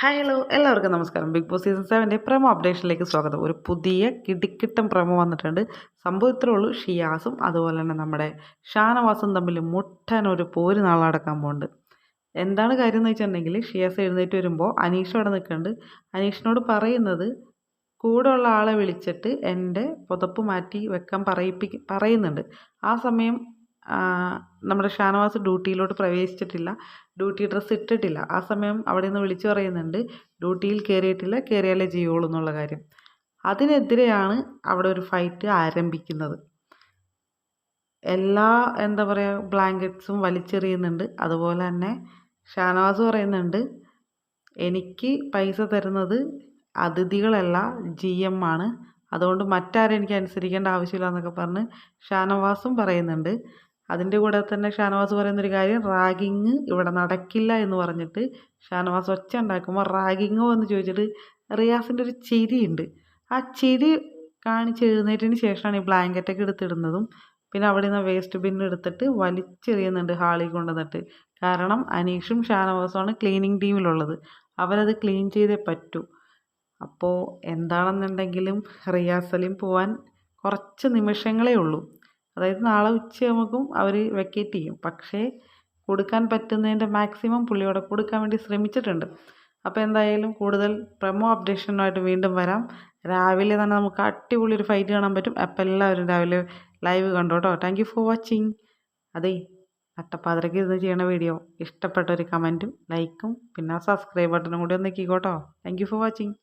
Hi hello എല്ലാവർക്കും നമസ്കാരം. Big boss season സെവന്റെ പ്രമോ അപ്ഡേഷനിലേക്ക് സ്വാഗതം. ഒരു പുതിയ കിടിക്കിട്ടം പ്രമോ വന്നിട്ടുണ്ട്. സംഭവം ഇത്രേ ഉള്ളൂ. ഷിയാസും അതുപോലെ തന്നെ നമ്മുടെ ഷാനവാസും തമ്മിൽ മുട്ടൻ ഒരു പോര് നാളെ നടക്കാൻ പോകുന്നുണ്ട് എന്താണ് കാര്യം എന്ന് വെച്ചിട്ടുണ്ടെങ്കിൽ ഷിയാസ് എഴുന്നേറ്റ് വരുമ്പോൾ അനീഷ് അവിടെ നിൽക്കുന്നുണ്ട്. അനീഷിനോട് പറയുന്നത് കൂടെ ഉള്ള ആളെ വിളിച്ചിട്ട് എന്റെ പുതപ്പ് മാറ്റി വെക്കാൻ പറയിപ്പിക്ക പറയുന്നുണ്ട്. ആ സമയം നമ്മുടെ ഷാനവാസ് ഡ്യൂട്ടിയിലോട്ട് പ്രവേശിച്ചിട്ടില്ല. ഡ്യൂട്ടി ഡ്രസ്സ് ഇട്ടിട്ടില്ല. ആ സമയം അവിടെ നിന്ന് വിളിച്ചു പറയുന്നുണ്ട് ഡ്യൂട്ടിയിൽ കയറിയിട്ടില്ല കയറിയാലേ ചെയ്യുള്ളൂ എന്നുള്ള കാര്യം. അതിനെതിരെയാണ് അവിടെ ഒരു ഫൈറ്റ് ആരംഭിക്കുന്നത്. എല്ലാ എന്താ പറയുക ബ്ലാങ്കറ്റ്സും വലിച്ചെറിയുന്നുണ്ട്. അതുപോലെ തന്നെ ഷാനവാസ് പറയുന്നുണ്ട് എനിക്ക് പൈസ തരുന്നത് അതിഥികളല്ല ജി എം ആണ്. അതുകൊണ്ട് മറ്റാരും എനിക്ക് അനുസരിക്കേണ്ട ആവശ്യമില്ല എന്നൊക്കെ പറഞ്ഞ് ഷാനവാസും പറയുന്നുണ്ട്. അതിന്റെ കൂടെ തന്നെ ഷാനവാസ് പറയുന്നൊരു കാര്യം റാഗിങ് ഇവിടെ നടക്കില്ല എന്ന് പറഞ്ഞിട്ട് ഷാനവാസ് ഒച്ച ഉണ്ടാക്കുമ്പോൾ റാഗിങ്ങോ എന്ന് ചോദിച്ചിട്ട് റിയാസിന്റെ ഒരു ചിരിയുണ്ട്. ആ ചിരി കാണിച്ച് എഴുന്നേറ്റിന് ശേഷമാണ് ഈ ബ്ലാങ്കറ്റൊക്കെ എടുത്തിടുന്നതും പിന്നെ അവിടെ നിന്ന് വേസ്റ്റ് ബിൻ എടുത്തിട്ട് വലിച്ചെറിയുന്നുണ്ട് ഹാളിൽ കൊണ്ടുവന്നിട്ട്. കാരണം അനീഷും ഷാനവാസുമാണ് ക്ലീനിങ് ടീമിലുള്ളത് അവരത് ക്ലീൻ ചെയ്തേ പറ്റൂ. അപ്പോൾ എന്താണെന്നുണ്ടെങ്കിലും റിയാസ് പോവാൻ കുറച്ച് നിമിഷങ്ങളേ ഉള്ളൂ. അതായത് നാളെ ഉച്ചയാകുമ്പോഴേക്കും അവർ വെക്കേറ്റ് ചെയ്യും. പക്ഷേ കൊടുക്കാൻ പറ്റുന്നതിന്റെ മാക്സിമം പുള്ളിയോടെ കൊടുക്കാൻ വേണ്ടി ശ്രമിച്ചിട്ടുണ്ട്. അപ്പോൾ എന്തായാലും കൂടുതൽ പ്രമോ അപ്ഡേഷനുമായിട്ട് വീണ്ടും വരാം. രാവിലെ തന്നെ നമുക്ക് അടിപൊളി ഒരു ഫൈറ്റ് കാണാൻ പറ്റും. അപ്പോൾ എല്ലാവരും രാവിലെ ലൈവ് കണ്ടോട്ടോ താങ്ക് യു ഫോർ വാച്ചിങ് അതെ അട്ടപ്പാതിരക്ക് ഇരുന്ന് ചെയ്യണ വീഡിയോ ഇഷ്ടപ്പെട്ട ഒരു കമന്റും ലൈക്കും പിന്നെ സബ്സ്ക്രൈബ് ബട്ടണും കൂടി ഒന്ന് നിൽക്കിക്കോട്ടോ താങ്ക് യു ഫോർ വാച്ചിങ്